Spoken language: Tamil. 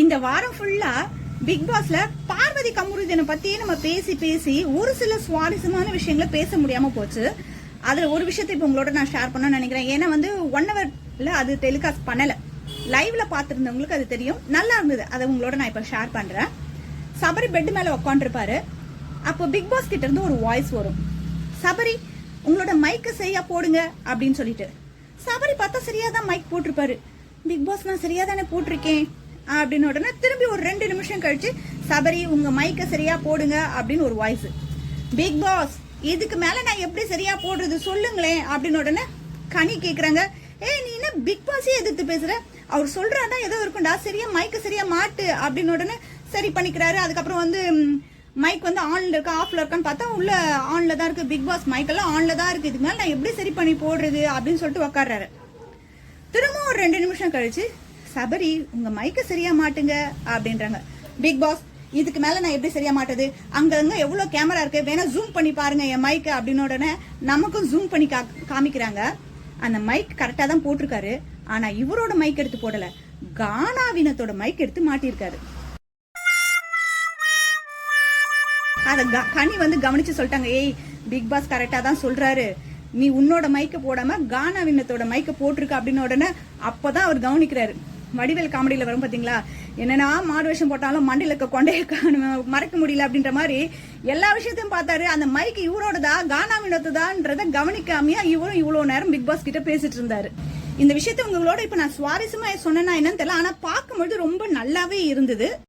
இந்த வாரம் ஃபுல்லா பிக் பாஸ்ல பார்வதி கமுருதனை பத்தியே நம்ம பேசி பேசி ஒரு சில சுவாரஸ்யமான விஷயங்களை பேச முடியாம போச்சு. அதுல ஒரு விஷயத்தை இப்ப உங்களோட நான் ஷேர் பண்ணணும்னு நினைக்கிறேன். ஏன்னா வந்து ஒன் ஹவர்ல அது டெலிகாஸ்ட் பண்ணல. லைவ்ல பாத்துருந்தவங்களுக்கு அது தெரியும். நல்லா இருந்தது. அதை உங்களோட நான் இப்ப ஷேர் பண்றேன். சபரி பெட் மேல உட்காந்துருப்பாரு அப்போ பிக் பாஸ் கிட்ட இருந்து ஒரு வாய்ஸ் வரும். சபரி உங்களோட மைக்க சரியா போடுங்க அப்படின்னு சொல்லிட்டு. சபரி பார்த்தா சரியா தான் மைக் போட்டிருப்பாரு. பிக் பாஸ் நான் சரியா தானே போட்டிருக்கேன்? அப்படின்னு உடனே திரும்பி ஒரு ரெண்டு நிமிஷம் கழிச்சு சபரி உங்க மைக்க சரியா போடுங்க அப்படின்னு ஒரு வாய்ஸ் பிக் பாஸ் இதுக்கு மேல நான் எப்படி சரியா போடுறது சொல்லுங்களேன் அப்படின்னு உடனே கனி கேக்குறாங்க. ஏ நீ என்ன பிக் பாஸே எதிர்த்து பேசுற? அவர் சொல்றாருன்னா ஏதோ இருக்கும்டா. சரியா மைக்க சரியா மாட்டு அப்படின்னு உடனே சரி பண்ணிக்கிறாரு. அதுக்கப்புறம் வந்து மைக் வந்து ஆன்ல இருக்கா ஆஃப்ல இருக்கான்னு பார்த்தா உள்ள ஆன்ல தான் இருக்கு பிக் பாஸ் மைக் எல்லாம் ஆன்ல தான் இருக்கு. இதுக்கு மேல நான் எப்படி சரி பண்ணி போடுறது அப்படின்னு சொல்லிட்டு உக்காடுறாரு திரும்ப ஒரு ரெண்டு நிமிஷம் கழிச்சு சபரி உங்க மைக்க சரியா மாட்டுங்க அப்படின்றாங்க. பிக் பாஸ் இதுக்கு மேல நான் எப்படி சரியா மாட்டுது அங்கங்க எவ்வளவு கேமரா இருக்கு? வேணா ஜூம் பண்ணி பாருங்க என் மைக் அப்படின்னு உடனே நமக்கும் ஜூம் பண்ணி கா- காமிக்கிறாங்க. அந்த மைக் கரெக்டா தான் போட்டிருக்காரு. ஆனா இவரோட மைக் எடுத்து போடல. கானாவினத்தோட மைக் எடுத்து மாட்டியிருக்காரு. அத க- கனி வந்து கவனிச்சு சொல்லிட்டாங்க. ஏய் பிக் பாஸ் கரெக்டா தான் சொல்றாரு. நீ உன்னோட மைக்க போடாம கானா விண்ணத்தோட மைக்க போட்டிருக்க அப்படின்னு உடனே அப்பதான் அவர் கவனிக்கிறாரு. வடிவேல் காமெடியில் வரும் பார்த்தீங்களா என்னன்னா மாடு வேஷம் போட்டாலும் மண்டியில் இருக்க கொண்டைய கா- மறைக்க முடியல அப்படின்ற மாதிரி எல்லா விஷயத்தையும் பார்த்தாரு. அந்த மைக்கு இவரோடதா கானா வினோத்துதான்றத கவனிக்காமையா இவரும் இவ்வளோ நேரம் பிக் பாஸ் கிட்ட பேசிட்டு இருந்தாரு. இந்த விஷயத்த உங்களோட இப்ப நான் சுவாரஸ்யமா சொன்னேன்னா என்னன்னு தெரியல. ஆனா பார்க்கும்போது ரொம்ப நல்லாவே இருந்தது.